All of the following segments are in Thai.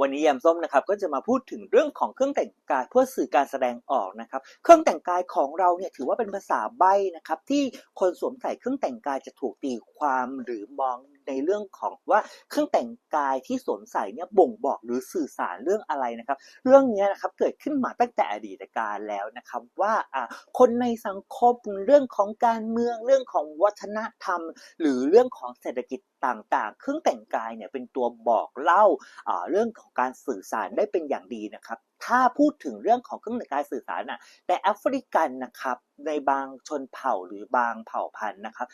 วันนี้ยามส้มนะครับก็จะมาพูดถึงเรื่องของเครื่องแต่งกายเพื่อสื่อการแสดงออกนะครับ เครื่องแต่งกายของเราเนี่ยถือว่าเป็นภาษาใบ้นะครับที่คนสวมใส่เครื่องแต่งกายจะถูกตีความหรือมองในเรื่องของว่าเครื่องแต่งกายที่สวมใส่เนี่ยบ่งบอกหรือสื่อสารเรื่องอะไรนะครับ เรื่องนี้นะครับเกิดขึ้นมาตั้งแต่อดีตการแล้วนะครับว่าอ่าคนในสังคมเรื่องของการเมืองเรื่องของวัฒนธรรม หรือเรื่องของเศรษฐกิจต่างๆ เครื่องแต่งกายเนี่ยเป็นตัวบอกเล่าอ่าเรื่องของการสื่อสารได้เป็นอย่างดีนะครับ ถ้าพูดถึงเรื่องของเครื่องแต่งกายสื่อสารน่ะในแอฟริกันนะครับ ในบางชนเผ่าหรือบางเผ่าพันธุ์นะครับ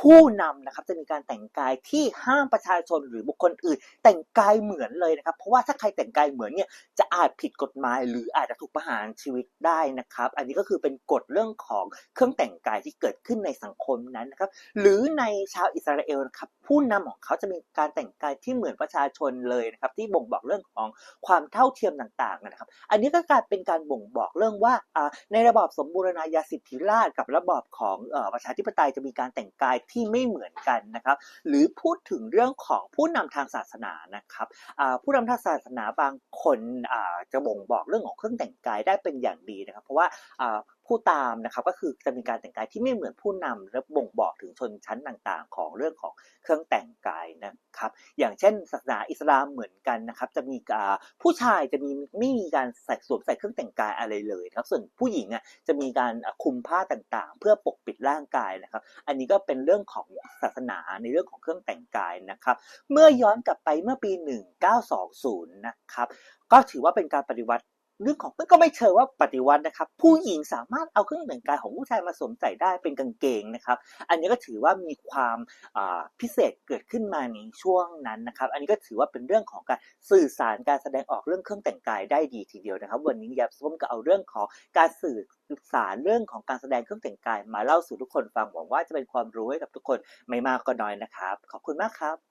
ผู้นำนะครับจะมีการแต่งกายที่ห้ามประชาชนหรือบุคคลอื่น แต่งกายเหมือนเลยนะครับ เพราะว่าถ้าใครแต่งกายเหมือนเนี่ยจะอาจผิดกฎหมาย หรืออาจจะถูกประหารชีวิตได้นะครับ อันนี้ก็คือเป็นกฎเรื่องของเครื่องแต่งกายที่เกิดขึ้นในสังคมนั้นนะครับ หรือในชาวอิสราเอลนะครับผู้นำของเขาจะมีการแต่งกายที่เหมือนประชาชนเลยนะครับที่บ่งบอกเรื่องของความเท่าเทียมต่างๆนะครับ อันนี้ก็กลายเป็นการบ่งบอกเรื่องว่าอ่าในระบอบสมบูรณาญาสิทธิราชกับระบอบของออประชาธิปไตยจะมีการแต่งกายที่ไม่เหมือนกันนะครับ หรือพูดถึงเรื่องของผู้นำทางศาสนานะครับผู้นำทางศาสนาบางคนจะบ่งบอกเรื่องของเครื่องแต่งกายได้เป็นอย่างดีนะครับ เพราะว่า ผู้ตามนะครับก็คือจะมีการแต่งกายที่ไม่เหมือนผู้นำและบ่งบอกถึงชนชั้นต่างๆ ของเรื่องของเครื่องแต่งกายนะครับอย่างเช่นศาสนาอิสลามเหมือนกันนะครับจะมีผู้ชายจะมีไม่มีการใส่สวมใส่เครื่องแต่งกายอะไรเลยครับส่วนผู้หญิงอะจะมีการคลุมผ้าต่างๆ เพื่อปกปิดร่างกายนะครับ อันนี้ก็เป็นเรื่องของศาสนาในเรื่องของเครื่องแต่งกายนะครับเมื่อย้อนกลับไปเมื่อปี 1920 นะครับก็ถือว่าเป็นการปฏิวัติ เรื่องของก็ไม่เชิงว่าปฏิวัตินะครับ ผู้หญิงสามารถเอาเครื่องแต่งกายของผู้ชายมาสวมใส่ได้เป็นกางเกงนะครับ อันนี้ก็ถือว่ามีความพิเศษเกิดขึ้นมาในช่วงนั้นนะครับ อันนี้ก็ถือว่าเป็นเรื่องของการสื่อสารการแสดงออกเรื่องเครื่องแต่งกายได้ดีทีเดียวนะครับ วันนี้ยับส้มก็เอาเรื่องของการสื่อสารเรื่องของการแสดงเครื่องแต่งกาย มาเล่าสู่ทุกคนฟังหวังว่าจะเป็นความรู้ให้กับทุกคนไม่มากก็น้อยนะครับ ขอบคุณมากครับ